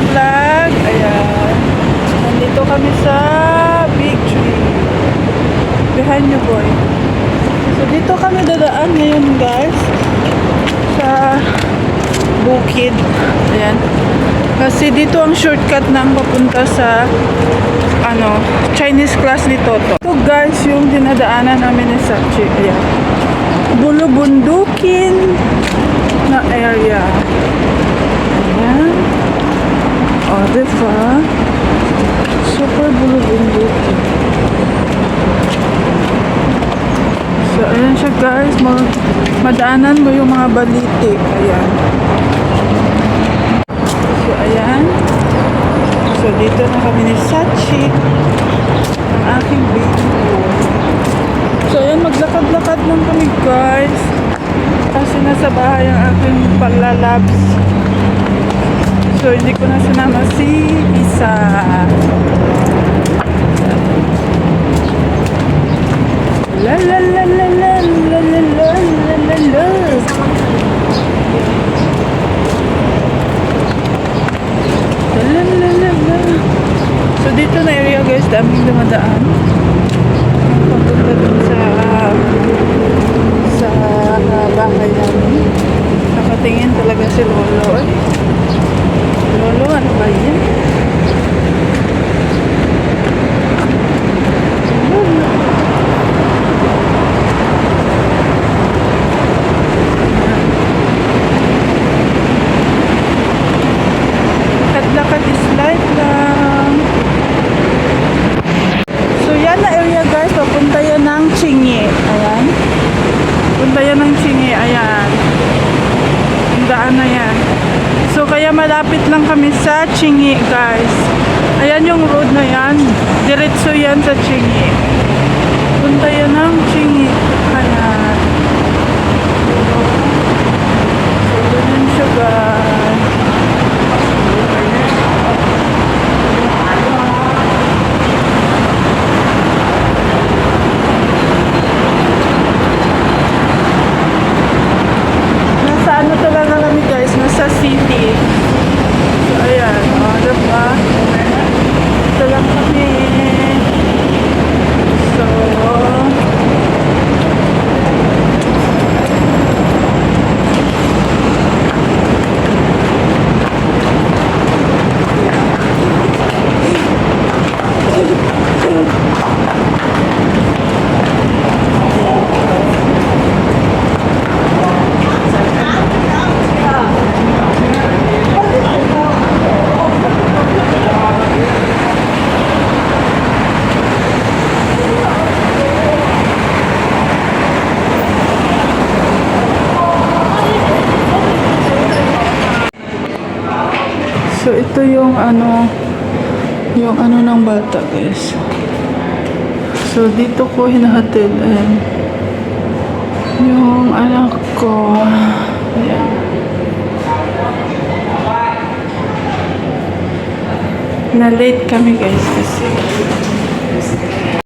Vlog. Ayan. Nandito kami sa Big Tree. Behind you, boy. So, dito kami dadaan ngayon, guys. Sa bukid. Ayan. Kasi dito ang shortcut ng papunta sa ano, Chinese class ni Toto. Ito guys, yung dinadaanan namin ni Sachi. Ayan. Bulubundukin na area. Ayan. O, diba? So, ayan siya guys. Ma- madaanan mo yung mga baliti. Ayan. So, ayan. So, dito na kami ni Sachi. Ang aking baby. So, ayan. Maglakad-lakad lang kami, guys. Kasi nasa bahay ang aking palalabs. So, hindi ko na sinama si Isa. La la la la la la la la la la la. Lalalala. So dito na area guys, daming dumadaan. Papunta dun sa sa bahay namin. Nakatingin talaga si Lolo. eh. Lolo, ano ba yan? Lolo. Lakad-lakad is life lang. So yan na area guys, papunta yan ng Chingi. Ayan. Punta yan ng Chingi. Ayan. Ang daan na yan. So kaya malapit lang kami sa Chingi guys. Ayan yung road na yan. Diretso yan sa Chingi. Punta yan ng Chingi. Ayan. So ganyan siya guys. Nasa ano talaga kami guys, nasa city. So ayan, o, oh, diba? Ito lang kami. So, so ito yung ano, yung ano ng bata guys. So dito ko hinahatid. Ayan. Yung anak ko. Ayan. Na late kami guys kasi